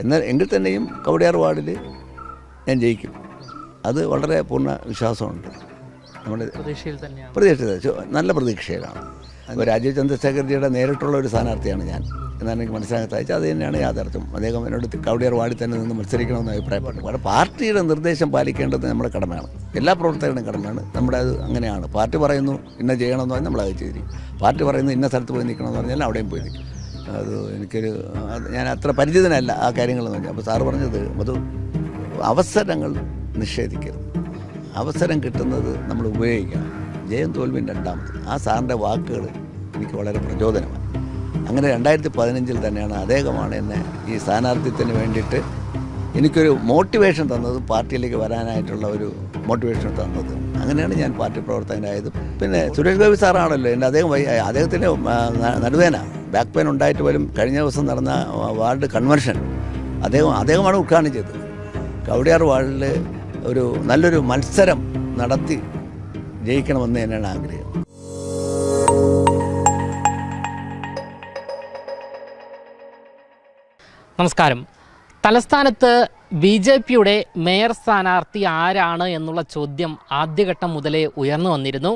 എന്നാൽ എങ്കിൽ തന്നെയും കവടിയാർ വാർഡിൽ ഞാൻ ജയിക്കും. അത് വളരെ പൂർണ വിശ്വാസമുണ്ട്. നമ്മുടെ പ്രതീക്ഷ നല്ല പ്രതീക്ഷയിലാണ്. രാജീവ് ചന്ദ്രശേഖർജിയുടെ നേരിട്ടുള്ള ഒരു സ്ഥാനാർത്ഥിയാണ് ഞാൻ. എന്നാണ് എനിക്ക് മനസ്സിലാക്കാൻ സാധിച്ചത് അത് തന്നെയാണ് യാഥാർത്ഥ്യം. അദ്ദേഹം എന്നോട് കവടിയാർ വാർഡിൽ തന്നെ നിന്ന് മത്സരിക്കണമെന്ന് അഭിപ്രായപ്പെട്ടു. കാരണം പാർട്ടിയുടെ നിർദ്ദേശം പാലിക്കേണ്ടത് നമ്മുടെ കടമയാണ്. എല്ലാ പ്രവർത്തകരുടെയും കടമയാണ്. നമ്മുടെ അത് അങ്ങനെയാണ്. പാർട്ടി പറയുന്നു ഇന്ന ചെയ്യണമെന്ന് പറഞ്ഞാൽ നമ്മൾ അത് ചെയ്തിരിക്കും. പാർട്ടി പറയുന്നു ഇന്ന സ്ഥലത്ത് പോയി നിൽക്കണമെന്ന് പറഞ്ഞാൽ അവിടെയും പോയി നിൽക്കും. അത് എനിക്കൊരു ഞാൻ അത്ര പരിചിതനല്ല ആ കാര്യങ്ങളെന്ന് നോക്കി. അപ്പോൾ സാറ് പറഞ്ഞത് അത് അവസരങ്ങൾ നിഷേധിക്കരുത്. അവസരം കിട്ടുന്നത് നമ്മൾ ഉപയോഗിക്കണം. ജയം തോൽവിൻ രണ്ടാമത്. ആ സാറിന്റെ വാക്കുകൾ എനിക്ക് വളരെ പ്രചോദനമാണ്. അങ്ങനെ രണ്ടായിരത്തി പതിനഞ്ചിൽ തന്നെയാണ് അദ്ദേഹമാണ് എന്നെ ഈ സ്ഥാനാർത്ഥിത്വത്തിന് വേണ്ടിയിട്ട് എനിക്കൊരു മോട്ടിവേഷൻ തന്നത് പാർട്ടിയിലേക്ക് വരാനായിട്ടുള്ള ഒരു മോട്ടിവേഷൻ തന്നത്. അങ്ങനെയാണ് ഞാൻ പാർട്ടി പ്രവർത്തകനായത്. പിന്നെ സുരേഷ് ഗോപി സാറാണല്ലോ എന്റെ അദ്ദേഹം അദ്ദേഹത്തിന്റെ നടുവേനാണ്. നടുവേന ബാക്ക് പെയിൻ ഉണ്ടായിട്ട് പോലും കഴിഞ്ഞ ദിവസം നടന്ന വാർഡ് കൺവെൻഷൻ അദ്ദേഹം അദ്ദേഹമാണ് ഉദ്ഘാടനം ചെയ്തത്. കവടിയാർ വാർഡിൽ ഒരു നല്ലൊരു മത്സരം നടത്തി ജയിക്കണമെന്ന് തന്നെയാണ് ആഗ്രഹം. നമസ്കാരം. തലസ്ഥാനത്ത് ബി ജെ പിയുടെ മേയർ സ്ഥാനാർത്ഥി ആരാണ് എന്നുള്ള ചോദ്യം ആദ്യഘട്ടം മുതലേ ഉയർന്നു വന്നിരുന്നു.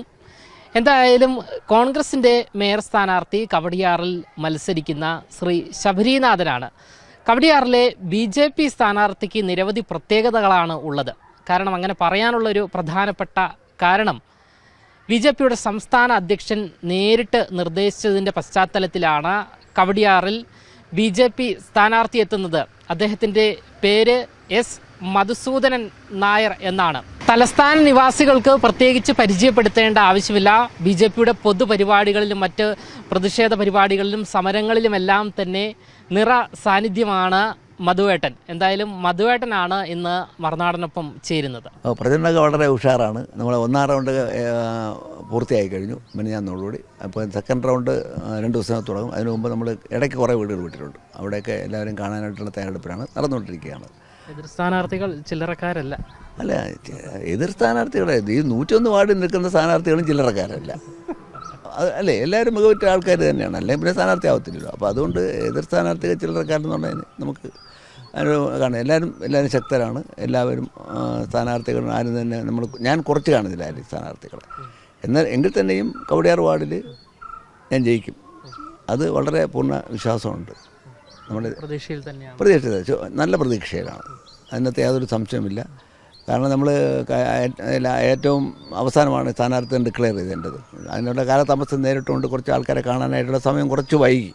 എന്തായാലും കോൺഗ്രസിന്റെ മേയർ സ്ഥാനാർത്ഥി കവടിയാറിൽ മത്സരിക്കുന്ന ശ്രീ ശബരീനാഥനാണ്. കവടിയാറിലെ ബി ജെ പി സ്ഥാനാർത്ഥിക്ക് നിരവധി പ്രത്യേകതകളാണ് ഉള്ളത്. കാരണം അങ്ങനെ പറയാനുള്ളൊരു പ്രധാനപ്പെട്ട കാരണം ബി ജെ പിയുടെ സംസ്ഥാന അധ്യക്ഷൻ നേരിട്ട് നിർദ്ദേശിച്ചതിന്റെ പശ്ചാത്തലത്തിലാണ് കവടിയാറിൽ ബി ജെ പി സ്ഥാനാർത്ഥി എത്തുന്നത്. അദ്ദേഹത്തിന്റെ പേര് എസ് മധുസൂദനൻ നായർ എന്നാണ്. തലസ്ഥാന നിവാസികൾക്ക് പ്രത്യേകിച്ച് പരിചയപ്പെടുത്തേണ്ട ആവശ്യമില്ല. ബി ജെ പിയുടെ പൊതുപരിപാടികളിലും മറ്റ് പ്രതിഷേധ പരിപാടികളിലും സമരങ്ങളിലുമെല്ലാം തന്നെ നിറ സാന്നിധ്യമാണ് മധുവേട്ടൻ. എന്തായാലും മധുവേട്ടനാണ് ഇന്ന് മറുനാടനൊപ്പം ചേരുന്നത്. പ്രചരണമൊക്കെ വളരെ ഉഷാറാണ്. നമ്മൾ ഒന്നാം റൗണ്ട് പൂർത്തിയായി കഴിഞ്ഞു. മിനിഞ്ഞാന്നോടുകൂടി അപ്പോൾ സെക്കൻഡ് റൗണ്ട് രണ്ട് ദിവസം തുടങ്ങും. അതിനു മുമ്പ് നമ്മൾ ഇടയ്ക്ക് കുറേ വീടുകൾ വിട്ടിട്ടുണ്ട്. അവിടെയൊക്കെ എല്ലാവരും കാണാനായിട്ടുള്ള തയ്യാറെടുപ്പിലാണ് നടന്നുകൊണ്ടിരിക്കുകയാണ്. എതിർ സ്ഥാനാർത്ഥികൾ ചില്ലറക്കാരല്ല. അല്ല എതിർ സ്ഥാനാർത്ഥികളെ ഈ നൂറ്റൊന്ന് വാർഡിൽ നിൽക്കുന്ന സ്ഥാനാർത്ഥികളും ചില്ലറക്കാരല്ല. അല്ലേ എല്ലാവരും മികവുറ്റ ആൾക്കാർ തന്നെയാണ്. അല്ലെങ്കിൽ പിന്നെ സ്ഥാനാർത്ഥി ആവത്തില്ലല്ലോ. അപ്പോൾ അതുകൊണ്ട് എതിർ സ്ഥാനാർത്ഥികൾ ചില്ലറക്കാരെന്ന് പറഞ്ഞാൽ നമുക്ക് കാണാം എല്ലാവരും എല്ലാവരും ശക്തരാണ്. എല്ലാവരും സ്ഥാനാർത്ഥികൾ ആരും തന്നെ നമ്മൾ ഞാൻ കുറച്ച് കാണുന്നില്ല ആരും സ്ഥാനാർത്ഥികളെ. എന്നാൽ എങ്കിൽ തന്നെയും കവടിയാർ വാർഡിൽ ഞാൻ ജയിക്കും. അത് വളരെ പൂർണ വിശ്വാസമുണ്ട്. നമ്മുടെ പ്രതീക്ഷയിൽ തന്നെയാണ്. പ്രതീക്ഷ നല്ല പ്രതീക്ഷയിലാണ്. അതിനകത്ത് യാതൊരു സംശയമില്ല കാരണം നമ്മൾ ഏറ്റവും അവസാനമാണ് സ്ഥാനാർത്ഥി ഡിക്ലെയർ ചെയ്തേണ്ടത്. അതിനുള്ള കാലതാമസം നേരിട്ടുകൊണ്ട് കുറച്ച് ആൾക്കാരെ കാണാനായിട്ടുള്ള സമയം കുറച്ച് വൈകി.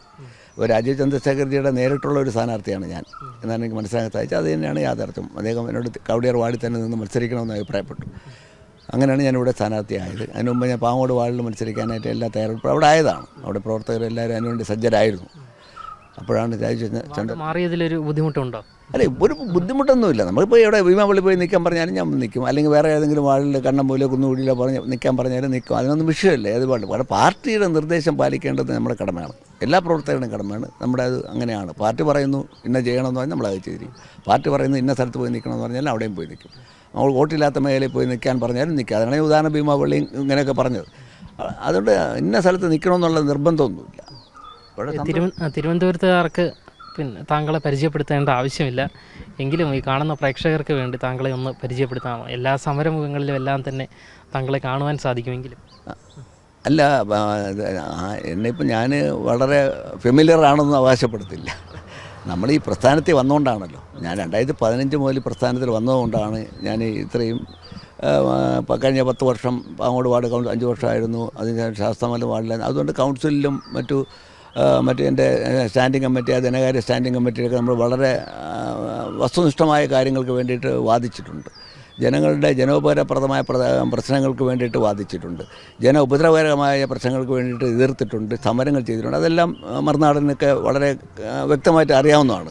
ഒരു രാജീവ് ചന്ദ്രശേഖർജിയുടെ നേരിട്ടുള്ള ഒരു സ്ഥാനാർത്ഥിയാണ് ഞാൻ. എന്നാണ് എനിക്ക് മനസ്സിലാക്കാൻ സാധിച്ചത്. അത് തന്നെയാണ് യാഥാർത്ഥ്യം. അദ്ദേഹം എന്നോട് കവടിയാർ വാർഡിൽ തന്നെ നിന്ന് മത്സരിക്കണമെന്ന് അഭിപ്രായപ്പെട്ടു. അങ്ങനെയാണ് ഞാനിവിടെ സ്ഥാനാർത്ഥിയായത്. അതിനു മുമ്പ് ഞാൻ പാങ്ങോട് വാർഡിൽ മത്സരിക്കാനായിട്ട് എല്ലാ തയ്യാറെടുപ്പ് അവിടെ ആയതാണ്. അവിടെ പ്രവർത്തകരെല്ലാവരും അതിനുവേണ്ടി സജ്ജരായിരുന്നു. അപ്പോഴാണ് ചന്ദ്ര മാറിയതിലൊരു ബുദ്ധിമുട്ടുണ്ടോ? അല്ല ഒരു ബുദ്ധിമുട്ടൊന്നുമില്ല. നമ്മളിപ്പോൾ എവിടെ ഭീമാപള്ളി പോയി നിൽക്കാൻ പറഞ്ഞാലും ഞാൻ നിൽക്കും. അല്ലെങ്കിൽ വേറെ ഏതെങ്കിലും വാർഡിൽ കണ്ണമ്പൂലോ കുന്നുകൂടിയിലോ പറഞ്ഞ് നിൽക്കാൻ പറഞ്ഞാലും നിൽക്കും. അതിനൊന്നും വിഷയമല്ല അത് പാട്ട് കാരണം പാർട്ടിയുടെ നിർദ്ദേശം പാലിക്കേണ്ടത് നമ്മുടെ കടമയാണ്. എല്ലാ പ്രവർത്തകരുടെയും കടമയാണ്. നമ്മുടെ അത് അങ്ങനെയാണ്. പാർട്ടി പറയുന്നു ഇന്ന ചെയ്യണമെന്ന് പറഞ്ഞാൽ നമ്മളത് ചെയ്തിരിക്കും. പാർട്ടി പറയുന്നു ഇന്ന സ്ഥലത്ത് പോയി നിൽക്കണമെന്ന് പറഞ്ഞാൽ അവിടെയും പോയി നിൽക്കും. നമ്മൾ വോട്ടില്ലാത്ത മേഖലയിൽ പോയി നിൽക്കാൻ പറഞ്ഞാലും നിൽക്കുക അതാണ് ഉദാഹരണ ഉദാഹരണം ഭീമാപള്ളി ഇങ്ങനെയൊക്കെ പറഞ്ഞത്. അതുകൊണ്ട് ഇന്ന സ്ഥലത്ത് നിൽക്കണമെന്നുള്ള നിർബന്ധമൊന്നുമില്ല. തിരുവനന്തപുരത്തുകാർക്ക് പിന്നെ താങ്കളെ പരിചയപ്പെടുത്തേണ്ട ആവശ്യമില്ല. എങ്കിലും ഈ കാണുന്ന പ്രേക്ഷകർക്ക് വേണ്ടി താങ്കളെ ഒന്ന് പരിചയപ്പെടുത്താമോ എല്ലാ സമരമുഖങ്ങളിലും എല്ലാം തന്നെ താങ്കളെ കാണുവാൻ സാധിക്കുമെങ്കിലും. അല്ല ആ, ഇത് എന്നെ ഇപ്പം ഞാൻ വളരെ ഫെമിലിയർ ആണെന്ന് അവകാശപ്പെടുത്തില്ല. നമ്മൾ ഈ പ്രസ്ഥാനത്തിൽ വന്നുകൊണ്ടാണല്ലോ ഞാൻ രണ്ടായിരത്തി പതിനഞ്ച് മുതൽ പ്രസ്ഥാനത്തിൽ വന്നതുകൊണ്ടാണ് ഞാൻ ഇത്രയും കഴിഞ്ഞ പത്ത് വർഷം പാങ്ങോട് വാർഡ് കൗൺസിൽ അഞ്ച് വർഷമായിരുന്നു. അതിന് ശാസ്ത്രമല വാർഡിൽ അതുകൊണ്ട് കൗൺസിലിലും മറ്റു മറ്റു എന്റെ സ്റ്റാൻഡിംഗ് കമ്മിറ്റി ആ ധനകാര്യ സ്റ്റാൻഡിംഗ് കമ്മിറ്റിയൊക്കെ നമ്മൾ വളരെ വസ്തുനിഷ്ഠമായ കാര്യങ്ങൾക്ക് വേണ്ടിയിട്ട് വാദിച്ചിട്ടുണ്ട്. ജനങ്ങളുടെ ജനോപകാരപ്രദമായ പ്രദ- പ്രശ്നങ്ങൾക്ക് വേണ്ടിയിട്ട് വാദിച്ചിട്ടുണ്ട്. ജന ഉപദ്രവകരമായ പ്രശ്നങ്ങൾക്ക് വേണ്ടിയിട്ട് എതിർത്തിട്ടുണ്ട് സമരങ്ങൾ ചെയ്തിട്ടുണ്ട്. അതെല്ലാം മറുനാടനൊക്കെ വളരെ വ്യക്തമായിട്ട് അറിയാവുന്നതാണ്.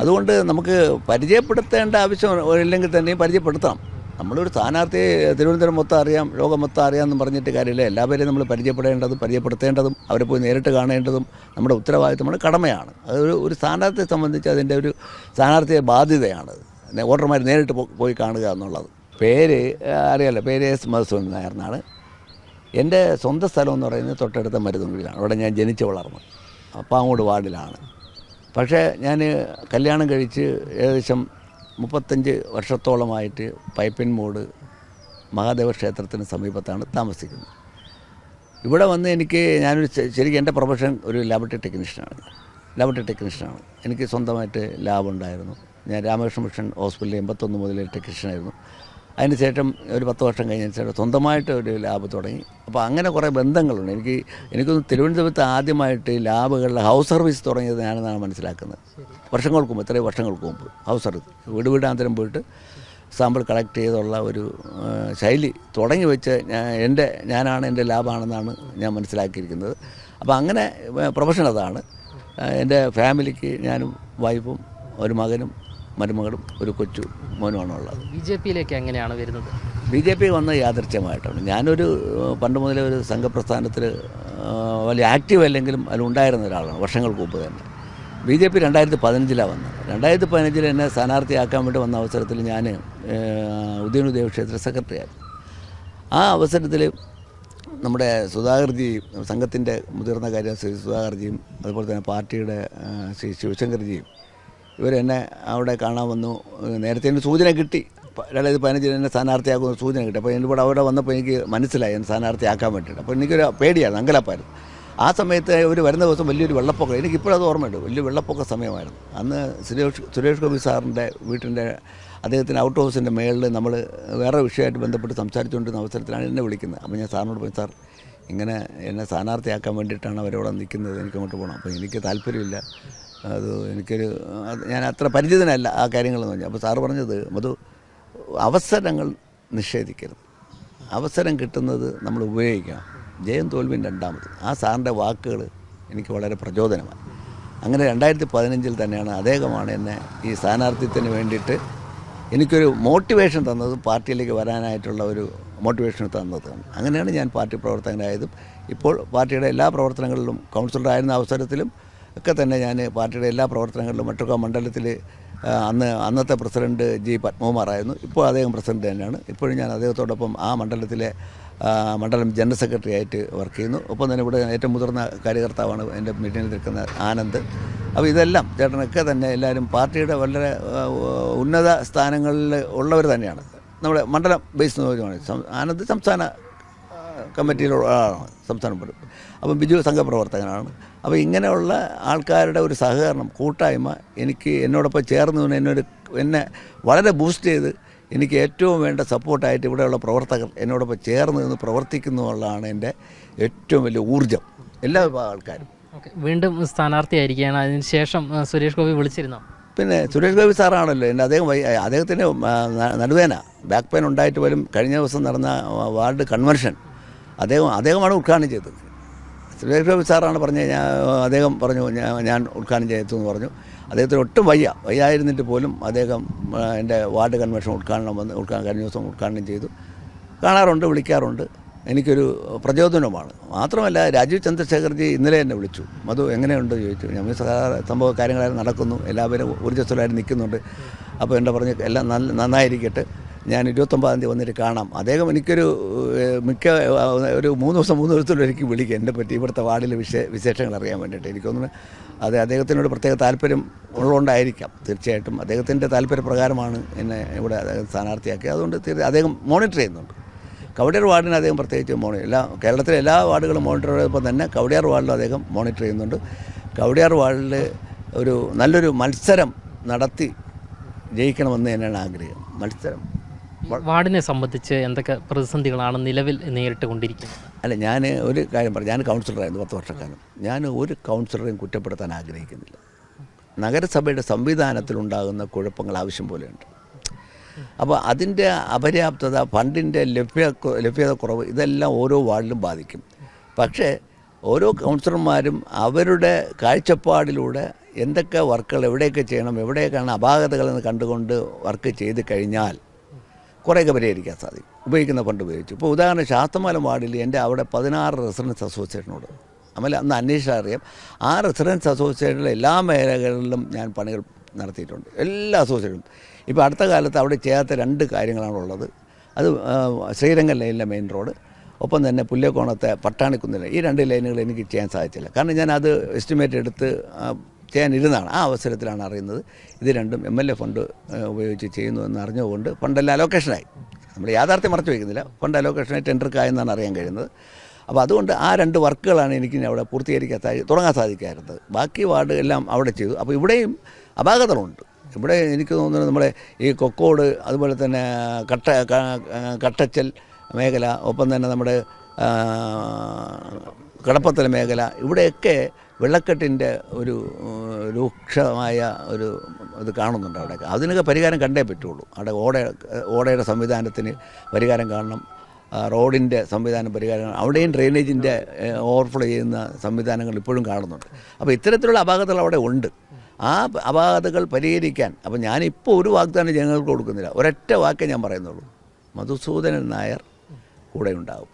അതുകൊണ്ട് നമുക്ക് പരിചയപ്പെടുത്തേണ്ട ആവശ്യം ഇല്ലെങ്കിൽ തന്നെയും പരിചയപ്പെടുത്തണം നമ്മളൊരു സ്ഥാനാർത്ഥിയെ തിരുവനന്തപുരം മൊത്തം അറിയാം ലോകം മൊത്തം അറിയാമെന്ന് പറഞ്ഞിട്ട് കാര്യമില്ല. എല്ലാവരെയും നമ്മൾ പരിചയപ്പെടേണ്ടതും പരിചയപ്പെടുത്തേണ്ടതും അവരെ പോയി നേരിട്ട് കാണേണ്ടതും നമ്മുടെ ഉത്തരവാദിത്തമാണ് കടമയാണ്. അതൊരു ഒരു സ്ഥാനാർത്ഥിയെ സംബന്ധിച്ച് അതിന്റെ ഒരു സ്ഥാനാർത്ഥിയെ ബാധ്യതയാണ്. വോട്ടർമാർ നേരിട്ട് പോയി കാണുക എന്നുള്ളത്. പേര് അറിയാലോ പേര് എസ് മധുസൂദൻ നായർ എന്നാണ് എന്റെ സ്വന്തം സ്ഥലം എന്ന് പറയുന്നത് തൊട്ടടുത്ത മരുതുങ്കുഴിയിലാണ് അവിടെ ഞാൻ ജനിച്ചു വളർന്നു. പാങ്ങോട് വാർഡിലാണ്. പക്ഷേ ഞാൻ കല്യാണം കഴിച്ച് ഏകദേശം മുപ്പത്തഞ്ച് വർഷത്തോളമായിട്ട് പൈപ്പിൻ മോഡ് മഹാദേവ ക്ഷേത്രത്തിന് സമീപത്താണ് താമസിക്കുന്നത്. ഇവിടെ വന്ന് എനിക്ക് ഞാനൊരു ശരിക്കും എന്റെ പ്രൊഫഷൻ ഒരു ലാബറട്ടറി ടെക്നീഷ്യനാണ്. ലാബറട്ടറി ടെക്നീഷ്യനാണ്. എനിക്ക് സ്വന്തമായിട്ട് ലാബ് ഉണ്ടായിരുന്നു ഞാൻ രാമകൃഷ്ണ മിഷൻ ഹോസ്പിറ്റലിൽ എൺപത്തൊന്ന് മുതൽ ടെക്നീഷ്യനായിരുന്നു. അതിന് ശേഷം ഒരു പത്ത് വർഷം കഴിഞ്ഞതിന് ശേഷം സ്വന്തമായിട്ട് ഒരു ലാബ് തുടങ്ങി. അപ്പോൾ അങ്ങനെ കുറേ ബന്ധങ്ങളുണ്ട്. എനിക്ക് എനിക്കൊന്ന് തിരുവനന്തപുരത്ത് ആദ്യമായിട്ട് ലാബുകളിൽ ഹൗസ് സർവീസ് തുടങ്ങിയത് ഞാനെന്നാണ് മനസ്സിലാക്കുന്നത്. വർഷങ്ങൾക്ക് മുമ്പ് ഇത്രയും വർഷങ്ങൾക്ക് മുമ്പ് ഹൗസ് സർവീസ്. വീട് വീടാന്തരം പോയിട്ട് സാമ്പിൾ കളക്ട് ചെയ്തുള്ള ഒരു ശൈലി തുടങ്ങി വെച്ച് ഞാൻ എന്റെ ഞാനാണ് എന്റെ ലാബാണെന്നാണ് ഞാൻ മനസ്സിലാക്കിയിരിക്കുന്നത്. അപ്പോൾ അങ്ങനെ പ്രൊഫഷൻ അതാണ്. എന്റെ ഫാമിലിക്ക് ഞാനും വൈഫും ഒരു മകനും മരുമകളും ഒരു കൊച്ചു മോനുമാണ് ഉള്ളത് ബി ജെ പിയിലേക്ക് എങ്ങനെയാണ് വരുന്നത്? ബി ജെ പി വന്ന യാദൃച്ഛമായിട്ടാണ് ഞാനൊരു പണ്ട് മുതലേ ഒരു സംഘപ്രസ്ഥാനത്തിൽ വലിയ ആക്റ്റീവ് അല്ലെങ്കിലും അതിലുണ്ടായിരുന്ന ഒരാളാണ് വർഷങ്ങൾക്ക് മുമ്പ് തന്നെ. ബി ജെ പി രണ്ടായിരത്തി പതിനഞ്ചിലാണ് വന്നത്. രണ്ടായിരത്തി പതിനഞ്ചിൽ എന്നെ സ്ഥാനാർത്ഥിയാക്കാൻ വേണ്ടി വന്ന അവസരത്തിൽ ഞാൻ ഉദയനു ദേവക്ഷേത്ര സെക്രട്ടറി ആയിരുന്നു ആ അവസരത്തിൽ നമ്മുടെ സുധാകർജിയും സംഘത്തിന്റെ മുതിർന്ന കാര്യം ശ്രീ സുധാകർജിയും അതുപോലെ തന്നെ പാർട്ടിയുടെ ശ്രീ ശിവശങ്കർജിയും ഇവരെന്നെ അവിടെ കാണാൻ വന്നു. നേരത്തെ എനിക്ക് സൂചന കിട്ടി. രണ്ടായിരത്തി പതിനഞ്ചിൽ എന്നെ സ്ഥാനാർത്ഥിയാക്കുന്ന സൂചന കിട്ടി. അപ്പോൾ ഇവിടെ അവിടെ വന്നപ്പോൾ എനിക്ക് മനസ്സിലായി എന്നെ സ്ഥാനാർത്ഥിയാക്കാൻ വേണ്ടിയിട്ട്. അപ്പോൾ എനിക്കൊരു പേടിയാണ് അങ്കലപ്പായിരുന്നു. ആ സമയത്ത് ഒരു വരുന്ന ദിവസം വലിയൊരു വെള്ളപ്പൊക്കം. എനിക്കിപ്പോഴത് ഓർമ്മയുണ്ട്. വലിയ വെള്ളപ്പൊക്ക സമയമായിരുന്നു. അന്ന് സുരേഷ് സുരേഷ് ഗോപി സാറിന്റെ വീട്ടിന്റെ അദ്ദേഹത്തിന്റെ ഔട്ട് ഹൗസിന്റെ മേളിൽ നമ്മൾ വേറെ വിഷയമായിട്ട് ബന്ധപ്പെട്ട് സംസാരിച്ചുകൊണ്ടിരുന്ന അവസരത്തിലാണ് എന്നെ വിളിക്കുന്നത്. അപ്പോൾ ഞാൻ സാറിനോട് പോയി സാർ ഇങ്ങനെ എന്നെ സ്ഥാനാർത്ഥിയാക്കാൻ വേണ്ടിയിട്ടാണ് അവരവിടെ നിൽക്കുന്നത്. എനിക്ക് അങ്ങോട്ട് പോകണം. അപ്പോൾ എനിക്ക് താല്പര്യമില്ല. അത് എനിക്കൊരു ഞാൻ അത്ര പരിചിതനല്ല ആ കാര്യങ്ങളെന്ന് പറഞ്ഞു അപ്പോൾ സാറ് പറഞ്ഞത് അത് അവസരങ്ങൾ നിഷേധിക്കരുത്. അവസരം കിട്ടുന്നത് നമ്മൾ ഉപയോഗിക്കണം. ജയം തോൽവിയും രണ്ടാമത്. ആ സാറിന്റെ വാക്കുകൾ എനിക്ക് വളരെ പ്രചോദനമാണ്. അങ്ങനെ രണ്ടായിരത്തി പതിനഞ്ചിൽ തന്നെയാണ് അദ്ദേഹമാണ് എന്നെ ഈ സ്ഥാനാർത്ഥിത്വത്തിന് വേണ്ടിയിട്ട് എനിക്കൊരു മോട്ടിവേഷൻ തന്നതും പാർട്ടിയിലേക്ക് വരാനായിട്ടുള്ള ഒരു മോട്ടിവേഷൻ തന്നതും. അങ്ങനെയാണ് ഞാൻ പാർട്ടി പ്രവർത്തകനായതും. ഇപ്പോൾ പാർട്ടിയുടെ എല്ലാ പ്രവർത്തനങ്ങളിലും കൗൺസിലറായിരുന്ന അവസരത്തിലും ഒക്കെ തന്നെ ഞാൻ പാർട്ടിയുടെ എല്ലാ പ്രവർത്തനങ്ങളിലും മട്ടുക്ക മണ്ഡലത്തിൽ അന്ന് അന്നത്തെ പ്രസിഡന്റ് ജി പത്മകുമാറായിരുന്നു ഇപ്പോൾ അദ്ദേഹം പ്രസിഡന്റ് തന്നെയാണ്. ഇപ്പോഴും ഞാൻ അദ്ദേഹത്തോടൊപ്പം ആ മണ്ഡലത്തിലെ മണ്ഡലം ജനറൽ സെക്രട്ടറി ആയിട്ട് വർക്ക് ചെയ്യുന്നു. ഒപ്പം തന്നെ ഇവിടെ ഏറ്റവും മുതിർന്ന കാര്യകർത്താവാണ് എന്റെ മീറ്റിങ്ങിൽ നിൽക്കുന്ന ആനന്ദ്. അപ്പോൾ ഇതെല്ലാം ചേട്ടനൊക്കെ തന്നെ എല്ലാവരും പാർട്ടിയുടെ വളരെ ഉന്നത സ്ഥാനങ്ങളിൽ ഉള്ളവർ തന്നെയാണ്. നമ്മുടെ മണ്ഡലം ബേസ് ആനന്ദ് സംസ്ഥാന കമ്മിറ്റിയിലുള്ള ആളാണ് സംസ്ഥാന അപ്പം ബിജു സംഘപ്രവർത്തകനാണ്. അപ്പോൾ ഇങ്ങനെയുള്ള ആൾക്കാരുടെ ഒരു സഹകരണം കൂട്ടായ്മ എനിക്ക് എന്നോടൊപ്പം ചേർന്ന് എന്നൊരു എന്നെ വളരെ ബൂസ്റ്റ് ചെയ്ത് എനിക്ക് ഏറ്റവും വേണ്ട സപ്പോർട്ടായിട്ട് ഇവിടെയുള്ള പ്രവർത്തകർ എന്നോടൊപ്പം ചേർന്ന് നിന്ന് പ്രവർത്തിക്കുന്നു എന്നുള്ളതാണ് എന്റെ ഏറ്റവും വലിയ ഊർജം. എല്ലാ വിഭാഗം ആൾക്കാരും. ഓക്കെ വീണ്ടും സ്ഥാനാർത്ഥിയായിരിക്കുകയാണ്. അതിന് ശേഷം സുരേഷ് ഗോപി വിളിച്ചിരുന്നോ? പിന്നെ സുരേഷ് ഗോപി സാറാണല്ലോ. എന്റെ അദ്ദേഹം അദ്ദേഹത്തിന്റെ അദ്ദേഹത്തിന് നടുവേന. ബാക്ക് പെയിൻ ഉണ്ടായിട്ട് പോലും കഴിഞ്ഞ ദിവസം നടന്ന വാർഡ് കൺവെൻഷൻ അദ്ദേഹം അദ്ദേഹമാണ് ഉദ്ഘാടനം ചെയ്തത്. സുരേഷ് സാറാണ് പറഞ്ഞു ഞാൻ അദ്ദേഹം പറഞ്ഞു ഞാൻ ഞാൻ ഉദ്ഘാടനം ചെയ്തു എന്ന് പറഞ്ഞു. അദ്ദേഹത്തിന് ഒട്ടും വയ്യ വയ്യായിരുന്നിട്ട് പോലും അദ്ദേഹം എന്റെ വാർഡ് കൺവെൻഷൻ ഉദ്ഘാടനം വന്ന് ഉദ്ഘാടനം കഴിഞ്ഞ ദിവസം ഉദ്ഘാടനം ചെയ്തു. കാണാറുണ്ട് വിളിക്കാറുണ്ട്. എനിക്കൊരു പ്രചോദനമാണ്. മാത്രമല്ല രാജീവ് ചന്ദ്രശേഖർജി ഇന്നലെ എന്നെ വിളിച്ചു. മധു എങ്ങനെയുണ്ട്? ചോദിച്ചു. ഞാൻ സംഭവ കാര്യങ്ങളായി നടക്കുന്നു. എല്ലാവരും ഊർജസ്വലമായിട്ട് നിൽക്കുന്നുണ്ട്. അപ്പോൾ എന്റെ പറഞ്ഞ് എല്ലാം നല്ല നന്നായിരിക്കട്ടെ. ഞാൻ ഇരുപത്തൊമ്പതാം തീയതി വന്നിട്ട് കാണാം. അദ്ദേഹം എനിക്കൊരു മിക്ക ഒരു മൂന്ന് ദിവസം മൂന്ന് ദിവസത്തോളം എനിക്ക് വിളിക്കുക എന്നെ പറ്റി. ഇവിടുത്തെ വാർഡിലെ വിശേ വിശേഷങ്ങൾ അറിയാൻ വേണ്ടിയിട്ട്. എനിക്കൊന്ന് അത് അദ്ദേഹത്തിനോട് പ്രത്യേക താല്പര്യം ഉള്ളതുകൊണ്ടായിരിക്കാം. തീർച്ചയായിട്ടും അദ്ദേഹത്തിന്റെ താല്പര്യപ്രകാരമാണ് എന്നെ ഇവിടെ അദ്ദേഹം സ്ഥാനാർത്ഥിയാക്കിയത്. അതുകൊണ്ട് അദ്ദേഹം മോണിറ്റർ ചെയ്യുന്നുണ്ട്. കവടിയാർ വാർഡിന് അദ്ദേഹം പ്രത്യേകിച്ച് മോണി എല്ലാ കേരളത്തിലെ എല്ലാ വാർഡുകളും മോണിറ്റർ ചെയ്തപ്പോൾ തന്നെ കവടിയാർ വാർഡിൽ അദ്ദേഹം മോണിറ്റർ ചെയ്യുന്നുണ്ട്. കവടിയാർ വാർഡിൽ ഒരു നല്ലൊരു മത്സരം നടത്തി ജയിക്കണമെന്ന് തന്നെയാണ് ആഗ്രഹം. മത്സരം. വാർഡിനെ സംബന്ധിച്ച് എന്തൊക്കെ പ്രതിസന്ധികളാണ് നിലവിൽ നേരിട്ട് കൊണ്ടിരിക്കുന്നത് അല്ല ഞാൻ ഒരു കാര്യം പറഞ്ഞു ഞാൻ കൗൺസിലറായിരുന്നു പത്ത് വർഷക്കാലം. ഞാൻ ഒരു കൗൺസിലറെയും കുറ്റപ്പെടുത്താൻ ആഗ്രഹിക്കുന്നില്ല. നഗരസഭയുടെ സംവിധാനത്തിലുണ്ടാകുന്ന കുഴപ്പങ്ങൾ ആവശ്യം പോലെയുണ്ട്. അപ്പോൾ അതിന്റെ അപര്യാപ്തത ഫണ്ടിന്റെ ലഭ്യ ലഭ്യത കുറവ് ഇതെല്ലാം ഓരോ വാർഡിലും ബാധിക്കും. പക്ഷേ ഓരോ കൗൺസിലർമാരും അവരുടെ കാഴ്ചപ്പാടിലൂടെ എന്തൊക്കെ വർക്കുകൾ എവിടെയൊക്കെ ചെയ്യണം എവിടെയൊക്കെയാണ് അപാകതകളെന്ന് കണ്ടുകൊണ്ട് വർക്ക് ചെയ്ത് കഴിഞ്ഞാൽ കുറേയൊക്കെ പരിഹരിക്കാൻ സാധിക്കും. ഉപയോഗിക്കുന്ന ഫണ്ട് ഉപയോഗിച്ചു. ഇപ്പോൾ ഉദാഹരണം ശാസ്തമലം വാർഡിൽ എന്റെ അവിടെ പതിനാറ് റെസിഡൻസ് അസോസിയേഷനോട് അമല അന്ന് അന്വേഷിച്ചാൽ അറിയാം. ആ റെസിഡൻസ് അസോസിയേഷനിലെ എല്ലാ മേഖലകളിലും ഞാൻ പണികൾ നടത്തിയിട്ടുണ്ട്. എല്ലാ അസോസിയേഷനും ഇപ്പോൾ അടുത്ത കാലത്ത് അവിടെ ചെയ്യാത്ത രണ്ട് കാര്യങ്ങളാണ് ഉള്ളത്. അത് ശ്രീരംഗ ലൈനിലെ മെയിൻ റോഡ് ഒപ്പം തന്നെ പുല്ലേക്കോണത്തെ പട്ടാണിക്കുന്നിലെ ഈ രണ്ട് ലൈനുകൾ എനിക്ക് ചെയ്യാൻ സാധിച്ചില്ല. കാരണം ഞാൻ അത് എസ്റ്റിമേറ്റ് എടുത്ത് ചെയ്യാനിരുന്നതാണ് ആ അവസരത്തിലാണ് അറിയുന്നത്. ഇത് രണ്ടും എം എൽ എ ഫണ്ട് ഉപയോഗിച്ച് ചെയ്യുന്നു എന്ന് അറിഞ്ഞുകൊണ്ട് ഫണ്ടെല്ലാം അലോക്കേഷനായി. നമ്മൾ യാഥാർത്ഥ്യം മറച്ചു വയ്ക്കുന്നില്ല. ഫണ്ട് അലോക്കേഷനായി ടെൻഡർക്കായെന്നാണ് അറിയാൻ കഴിയുന്നത്. അപ്പോൾ അതുകൊണ്ട് ആ രണ്ട് വർക്കുകളാണ് എനിക്ക് അവിടെ പൂർത്തീകരിക്കാൻ സാധി തുടങ്ങാൻ സാധിക്കാറുള്ളത് ബാക്കി വാർഡ് എല്ലാം അവിടെ ചെയ്തു. അപ്പോൾ ഇവിടെയും അപാകതകളുണ്ട്. ഇവിടെ എനിക്ക് തോന്നുന്നത് നമ്മുടെ ഈ കൊക്കോട് അതുപോലെ തന്നെ കട്ട കട്ടച്ചൽ മേഖല ഒപ്പം തന്നെ നമ്മുടെ കടപ്പത്തല മേഖല ഇവിടെയൊക്കെ വെള്ളക്കെട്ടിന്റെ ഒരു രൂക്ഷമായ ഒരു ഇത് കാണുന്നുണ്ട് അവിടെ. അതിനൊക്കെ പരിഹാരം കണ്ടേ പറ്റുള്ളൂ. അവിടെ ഓട ഓടയുടെ സംവിധാനത്തിന് പരിഹാരം കാണണം. റോഡിന്റെ സംവിധാനം പരിഹാരം. അവിടെയും ഡ്രെയിനേജിന്റെ ഓവർഫ്ലോ ചെയ്യുന്ന സംവിധാനങ്ങൾ ഇപ്പോഴും കാണുന്നുണ്ട്. അപ്പോൾ ഇത്തരത്തിലുള്ള അപാകതകൾ അവിടെ ഉണ്ട്. ആ അപാകതകൾ പരിഹരിക്കാൻ അപ്പോൾ ഞാനിപ്പോൾ ഒരു വാഗ്ദാനം ജനങ്ങൾക്ക് കൊടുക്കുന്നില്ല. ഒരൊറ്റ വാക്കേ ഞാൻ പറയുന്നുള്ളൂ. മധുസൂദനൻ നായർ കൂടെ ഉണ്ടാകും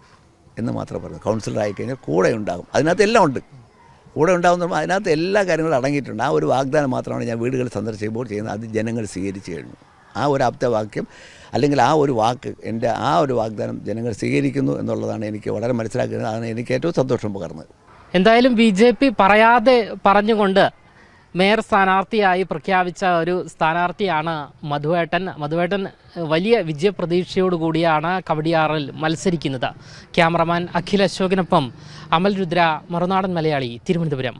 എന്ന് മാത്രം പറഞ്ഞു കൗൺസിലർ ആയിക്കഴിഞ്ഞാൽ കൂടെ ഉണ്ടാകും. അതിനകത്ത് എല്ലാം ഉണ്ട്. കൂടെ ഉണ്ടാകുന്ന അതിനകത്ത് എല്ലാ കാര്യങ്ങളും അടങ്ങിയിട്ടുണ്ട്. ആ ഒരു വാഗ്ദാനം മാത്രമാണ് ഞാൻ വീടുകൾ സന്ദർശിക്കുമ്പോൾ ചെയ്യുന്നത്. അത് ജനങ്ങൾ സ്വീകരിച്ചു കഴിഞ്ഞു. ആ ഒരു ആപ്തവാക്യം അല്ലെങ്കിൽ ആ ഒരു വാക്ക് എന്റെ ആ ഒരു വാഗ്ദാനം ജനങ്ങൾ സ്വീകരിക്കുന്നു എന്നുള്ളതാണ് എനിക്ക് വളരെ മനസ്സിലാക്കുന്നത്. അതാണ് എനിക്ക് ഏറ്റവും സന്തോഷം പകർന്നത്. എന്തായാലും ബി ജെ പി പറയാതെ പറഞ്ഞുകൊണ്ട് മേയർ സ്ഥാനാർത്ഥിയായി പ്രഖ്യാപിച്ച ഒരു സ്ഥാനാർത്ഥിയാണ് മധുവേട്ടൻ. മധുവേട്ടൻ വലിയ വിജയപ്രതീക്ഷയോടുകൂടിയാണ് കവടിയാറിൽ മത്സരിക്കുന്നത്. ക്യാമറമാൻ അഖിൽ അശോകിനൊപ്പം അമൽ രുദ്ര മറുനാടൻ മലയാളി തിരുവനന്തപുരം.